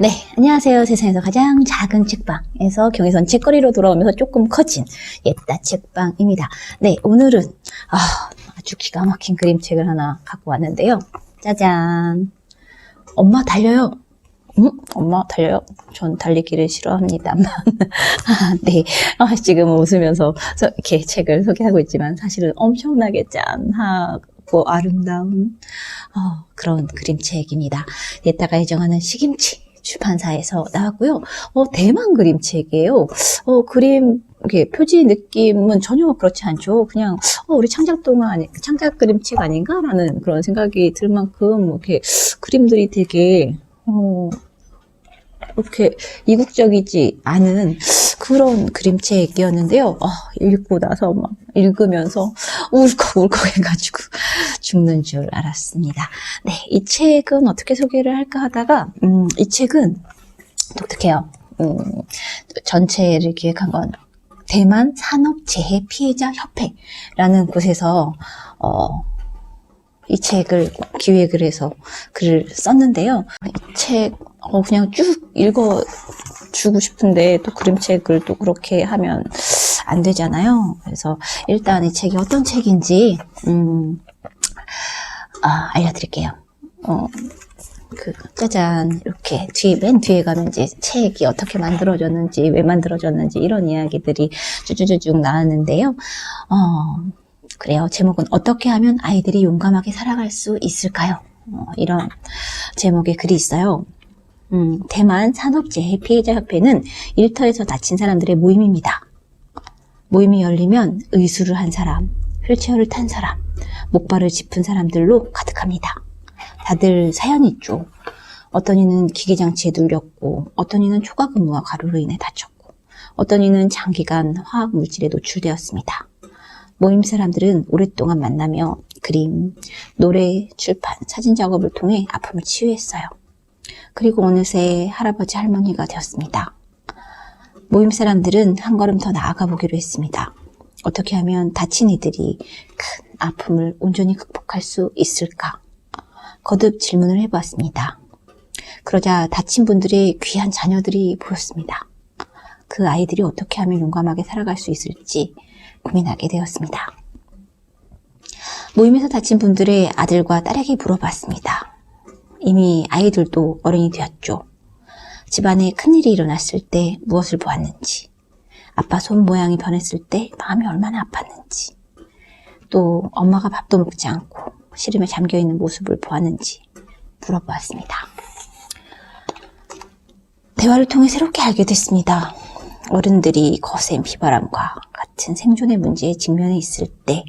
네, 안녕하세요. 세상에서 가장 작은 책방에서 경의선 책거리로 돌아오면서 조금 커진 옛다 책방입니다. 네, 오늘은 아, 아주 기가 막힌 그림책을 하나 갖고 왔는데요. 짜잔. 엄마 달려요. 음? 엄마 달려요? 전 달리기를 싫어합니다만. 아, 네. 아, 지금 웃으면서 서- 이렇게 책을 소개하고 있지만 사실은 엄청나게 짠하고 아름다운 어, 그런 그림책입니다. 옛다가 애정하는 시김치 출판사에서 나왔고요. 어, 대만 그림책이에요. 어, 그림 이렇게 표지 느낌은 전혀 그렇지 않죠. 그냥 어, 우리 창작 아니 창작 그림책 아닌가라는 그런 생각이 들 만큼 이렇게 그림들이 되게 어, 이렇게 이국적이지 않은 그런 그림책이었는데요. 어, 읽고 나서 막 읽으면서 울컥울컥 해가지고 죽는 줄 알았습니다. 네, 이 책은 어떻게 소개를 할까 하다가, 음, 이 책은 독특해요. 음, 전체를 기획한 건 대만 산업재해 피해자 협회라는 곳에서, 어, 이 책을 기획을 해서 글을 썼는데요. 이 책, 어, 그냥 쭉 읽어 주고 싶은데 또 그림책을 또 그렇게 하면 안 되잖아요. 그래서 일단 이 책이 어떤 책인지, 음, 아, 알려드릴게요. 어, 그, 짜잔, 이렇게, 뒤, 맨 뒤에 가면 이제 책이 어떻게 만들어졌는지, 왜 만들어졌는지, 이런 이야기들이 쭈쭈쭈쭉 나왔는데요. 어, 그래요. 제목은 어떻게 하면 아이들이 용감하게 살아갈 수 있을까요? 어, 이런 제목의 글이 있어요. 음, 대만 산업재해 피해자 협회는 일터에서 다친 사람들의 모임입니다. 모임이 열리면 의수를 한 사람, 휠체어를 탄 사람, 목발을 짚은 사람들로 가득합니다. 다들 사연이 있죠. 어떤 이는 기계장치에 눌렸고, 어떤 이는 초과 근무와 가루로 인해 다쳤고, 어떤 이는 장기간 화학 물질에 노출되었습니다. 모임 사람들은 오랫동안 만나며 그림, 노래, 출판, 사진 작업을 통해 아픔을 치유했어요. 그리고 어느새 할아버지 할머니가 되었습니다. 모임 사람들은 한 걸음 더 나아가 보기로 했습니다. 어떻게 하면 다친 이들이 큰 아픔을 온전히 극복할 수 있을까? 거듭 질문을 해보았습니다. 그러자 다친 분들의 귀한 자녀들이 보였습니다. 그 아이들이 어떻게 하면 용감하게 살아갈 수 있을지 고민하게 되었습니다. 모임에서 다친 분들의 아들과 딸에게 물어봤습니다. 이미 아이들도 어른이 되었죠. 집안에 큰일이 일어났을 때 무엇을 보았는지, 아빠 손 모양이 변했을 때 마음이 얼마나 아팠는지, 또 엄마가 밥도 먹지 않고 시름에 잠겨 있는 모습을 보았는지 물어보았습니다. 대화를 통해 새롭게 알게 됐습니다. 어른들이 거센 비바람과 같은 생존의 문제에 직면해 있을 때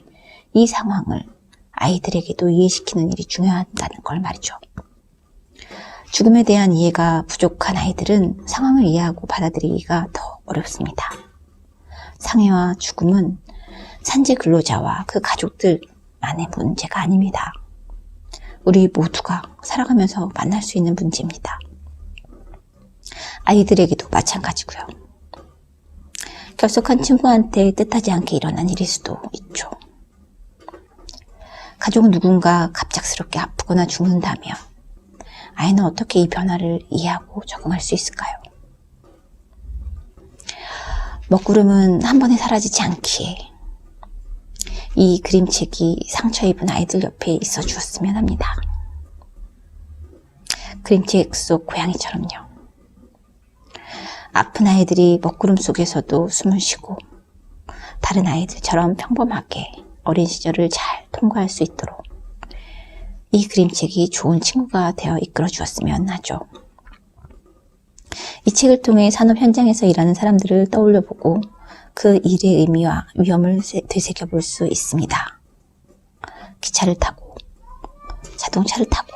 이 상황을 아이들에게도 이해시키는 일이 중요하다는 걸 말이죠. 죽음에 대한 이해가 부족한 아이들은 상황을 이해하고 받아들이기가 더 어렵습니다. 상해와 죽음은 산지 근로자와 그 가족들만의 문제가 아닙니다. 우리 모두가 살아가면서 만날 수 있는 문제입니다. 아이들에게도 마찬가지고요. 결석한 친구한테 뜻하지 않게 일어난 일일 수도 있죠. 가족은 누군가 갑작스럽게 아프거나 죽는다면 아이는 어떻게 이 변화를 이해하고 적응할 수 있을까요? 먹구름은 한 번에 사라지지 않기에 이 그림책이 상처 입은 아이들 옆에 있어 주었으면 합니다. 그림책 속 고양이처럼요. 아픈 아이들이 먹구름 속에서도 숨을 쉬고 다른 아이들처럼 평범하게 어린 시절을 잘 통과할 수 있도록 이 그림책이 좋은 친구가 되어 이끌어 주었으면 하죠. 이 책을 통해 산업 현장에서 일하는 사람들을 떠올려 보고 그 일의 의미와 위험을 세- 되새겨 볼 수 있습니다. 기차를 타고, 자동차를 타고,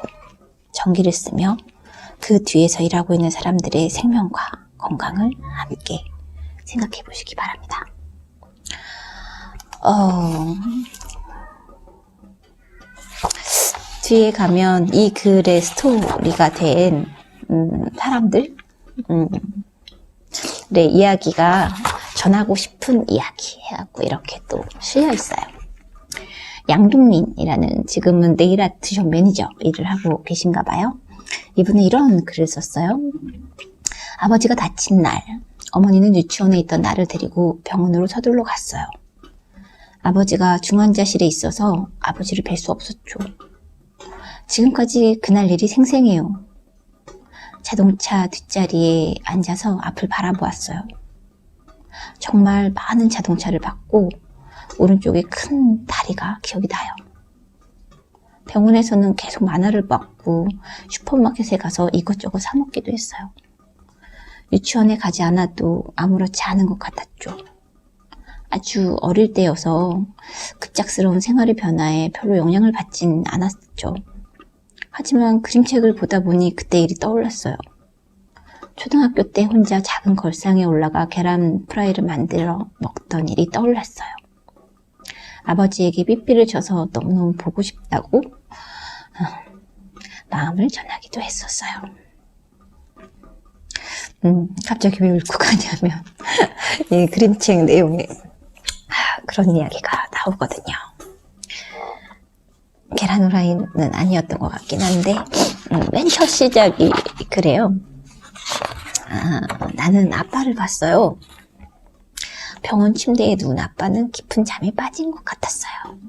전기를 쓰며 그 뒤에서 일하고 있는 사람들의 생명과 건강을 함께 생각해 보시기 바랍니다. 어, 뒤에 가면 이 글의 스토리가 된 음, 사람들 음, 의 이야기가 전하고 싶은 이야기 해갖고 이렇게 또 실려 있어요. 양동린이라는 지금은 네일 아트숍 매니저 일을 하고 계신가 봐요. 이분은 이런 글을 썼어요. 아버지가 다친 날, 어머니는 유치원에 있던 나를 데리고 병원으로 서둘러 갔어요. 아버지가 중환자실에 있어서 아버지를 뵐 수 없었죠. 지금까지 그날 일이 생생해요. 자동차 뒷자리에 앉아서 앞을 바라보았어요. 정말 많은 자동차를 봤고 오른쪽에 큰 다리가 기억이 나요. 병원에서는 계속 만화를 봤고 슈퍼마켓에 가서 이것저것 사 먹기도 했어요. 유치원에 가지 않아도 아무렇지 않은 것 같았죠. 아주 어릴 때여서 급작스러운 생활의 변화에 별로 영향을 받진 않았죠. 하지만 그림책을 보다 보니 그때 일이 떠올랐어요. 초등학교 때 혼자 작은 걸상에 올라가 계란 프라이를 만들어 먹던 일이 떠올랐어요. 아버지에게 삐삐를 줘서 너무너무 보고 싶다고 어, 마음을 전하기도 했었어요. 음, 갑자기 왜 울고 가냐면 이 그림책 내용에 아, 그런 이야기가 나오거든요. 계란 후라이는 아니었던 것 같긴 한데 음, 맨첫 시작이 그래요. 아, 나는 아빠를 봤어요. 병원 침대에 누운 아빠는 깊은 잠에 빠진 것 같았어요.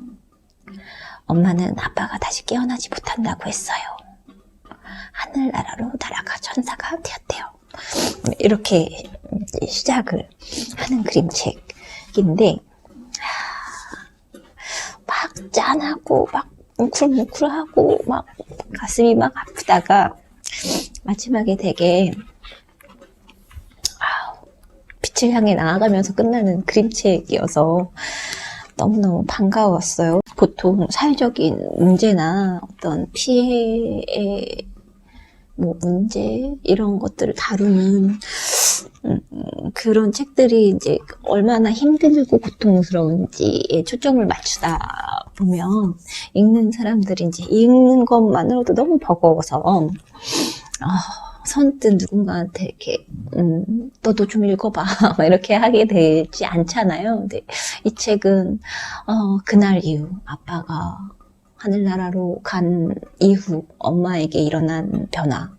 엄마는 아빠가 다시 깨어나지 못한다고 했어요. 하늘나라로 날아가 천사가 되었대요. 이렇게 시작을 하는 그림책인데 막 짠하고 막 뭉클뭉클하고 막 가슴이 막 아프다가 마지막에 되게 빛을 향해 나아가면서 끝나는 그림책이어서 너무너무 반가웠어요. 보통 사회적인 문제나 어떤 피해의 뭐 문제 이런 것들을 다루는 음, 그런 책들이 이제 얼마나 힘들고 고통스러운지에 초점을 맞추다 보면 읽는 사람들이 이제 읽는 것만으로도 너무 버거워서 아, 선뜻 누군가한테 이렇게 음, 너도 좀 읽어봐 막 이렇게 하게 되지 않잖아요. 근데 이 책은 어, 그날 이후 아빠가 하늘나라로 간 이후 엄마에게 일어난 변화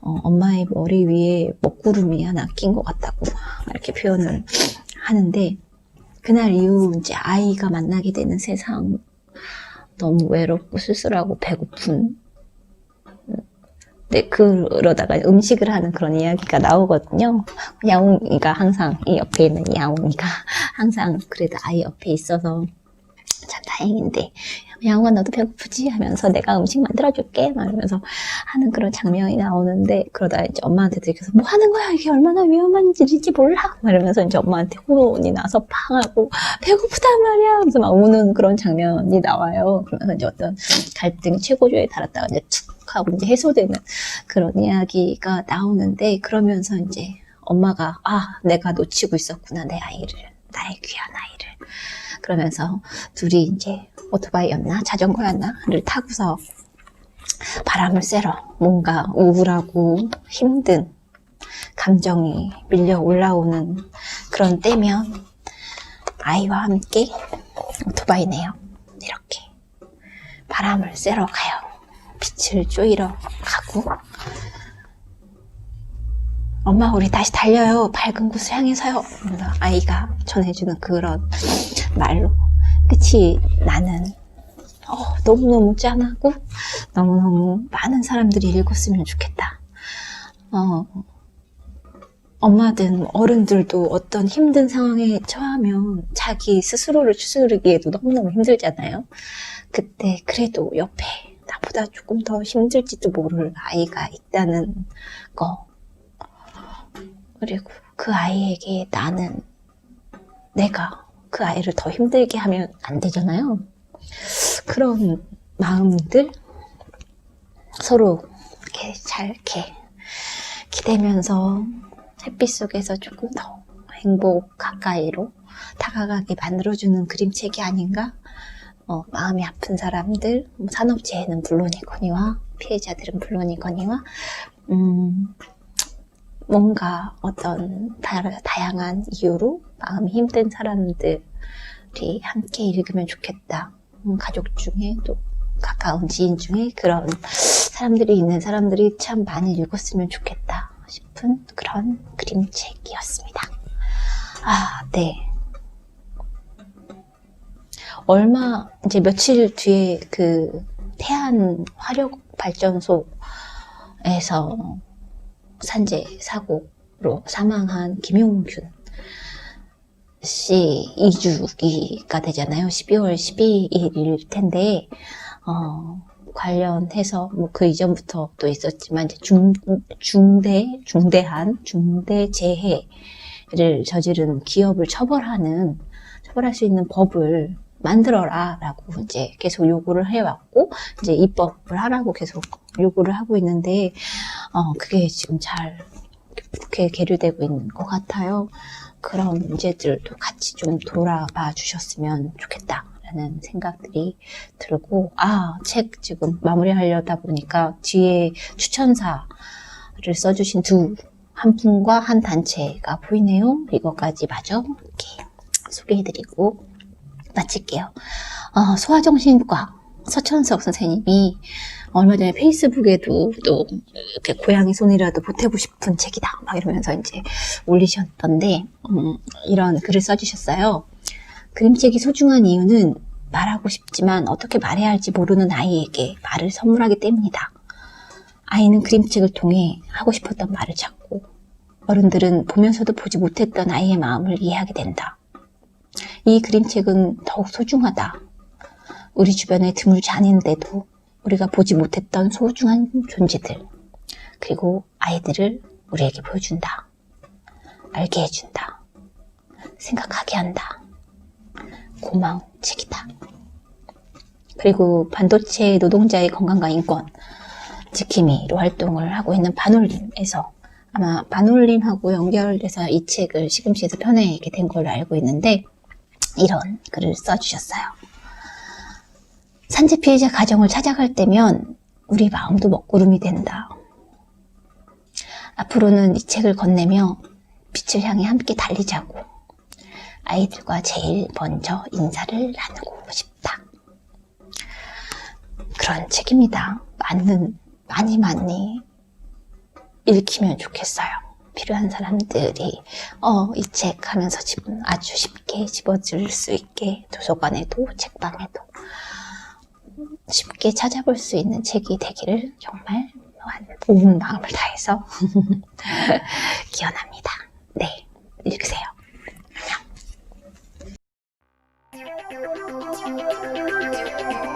어, 엄마의 머리 위에 먹구름이 하나 낀 것 같다고 이렇게 표현을 하는데 그날 이후 이제 아이가 만나게 되는 세상 너무 외롭고 쓸쓸하고 배고픈 네, 그러다가 음식을 하는 그런 이야기가 나오거든요. 야옹이가 항상 이 옆에 있는 야옹이가 항상 그래도 아이 옆에 있어서 참 다행인데. 야옹아 너도 배고프지? 하면서 내가 음식 만들어줄게. 막 이러면서 하는 그런 장면이 나오는데 그러다 이제 엄마한테 들켜서 뭐 하는 거야? 이게 얼마나 위험한 일인지 몰라 막 이러면서 이제 엄마한테 혼이 나서 팡 하고 배고프단 말이야! 하면서 막 우는 그런 장면이 나와요. 그러면서 이제 어떤 갈등이 최고조에 달았다가 이제 툭 하고 이제 해소되는 그런 이야기가 나오는데 그러면서 이제 엄마가 아 내가 놓치고 있었구나 내 아이를. 나의 귀한 아이를 그러면서 둘이 이제 오토바이였나 자전거였나를 타고서 바람을 쐬러 뭔가 우울하고 힘든 감정이 밀려 올라오는 그런 때면 아이와 함께 오토바이네요. 이렇게 바람을 쐬러 가요. 빛을 쪼이러 가고 엄마 우리 다시 달려요. 밝은 곳을 향해서요. 아이가 전해주는 그런 말로 끝이 나는 어, 너무너무 짠하고 너무너무 많은 사람들이 읽었으면 좋겠다. 어, 엄마든 어른들도 어떤 힘든 상황에 처하면 자기 스스로를 추스르기에도 너무너무 힘들잖아요. 그때 그래도 옆에 나보다 조금 더 힘들지도 모를 아이가 있다는 거. 그리고 그 아이에게 나는 내가 그 아이를 더 힘들게 하면 안 되잖아요. 그런 마음들 서로 이렇게 잘 이렇게 기대면서 햇빛 속에서 조금 더 행복 가까이로 다가가게 만들어주는 그림책이 아닌가? 어, 마음이 아픈 사람들, 뭐 산업재해는 물론이거니와 피해자들은 물론이거니와 음, 뭔가 어떤 다, 다양한 이유로 마음이 힘든 사람들이 함께 읽으면 좋겠다. 음, 가족 중에 또 가까운 지인 중에 그런 사람들이 있는 사람들이 참 많이 읽었으면 좋겠다 싶은 그런 그림책이었습니다. 아, 네. 얼마, 이제 며칠 뒤에 그 태안 화력 발전소에서 산재 사고로 사망한 김용균 씨 이주기가 되잖아요. 12월 12일일 텐데, 어, 관련해서 뭐 그 이전부터 또 있었지만 이제 중, 중대, 중대한, 중대 재해를 저지른 기업을 처벌하는, 처벌할 수 있는 법을 만들어라 라고 이제 계속 요구를 해왔고, 이제 입법을 하라고 계속 요구를 하고 있는데, 어, 그게 지금 잘 국회에 계류되고 있는 것 같아요. 그런 문제들도 같이 좀 돌아봐 주셨으면 좋겠다 라는 생각들이 들고, 아, 책 지금 마무리하려다 보니까 뒤에 추천사를 써주신 두, 한 분과 한 단체가 보이네요. 이거까지 마저 이렇게 소개해드리고 마칠게요. 어, 소아정신과 서천석 선생님이 얼마 전에 페이스북에도 또 이렇게 고양이 손이라도 보태고 싶은 책이다 막 이러면서 이제 올리셨던데 음, 이런 글을 써주셨어요. 그림책이 소중한 이유는 말하고 싶지만 어떻게 말해야 할지 모르는 아이에게 말을 선물하기 때문이다. 아이는 그림책을 통해 하고 싶었던 말을 찾고 어른들은 보면서도 보지 못했던 아이의 마음을 이해하게 된다. 이 그림책은 더욱 소중하다. 우리 주변에 드물지 않은데도 우리가 보지 못했던 소중한 존재들, 그리고 아이들을 우리에게 보여준다. 알게 해준다. 생각하게 한다. 고마운 책이다. 그리고 반도체 노동자의 건강과 인권 지킴이로 활동을 하고 있는 반올림에서 아마 반올림하고 연결돼서 이 책을 시금치에서 펴내게 된 걸로 알고 있는데 이런 글을 써주셨어요. 산재 피해자 가정을 찾아갈 때면 우리 마음도 먹구름이 된다. 앞으로는 이 책을 건네며 빛을 향해 함께 달리자고 아이들과 제일 먼저 인사를 나누고 싶다. 그런 책입니다. 많은, 많이 많이 읽히면 좋겠어요. 필요한 사람들이 어, 이 책 하면서 집은 아주 쉽게 집어줄 수 있게 도서관에도 책방에도 쉽게 찾아볼 수 있는 책이 되기를 정말 온 마음을 다해서 기원합니다. 네, 읽으세요. 안녕.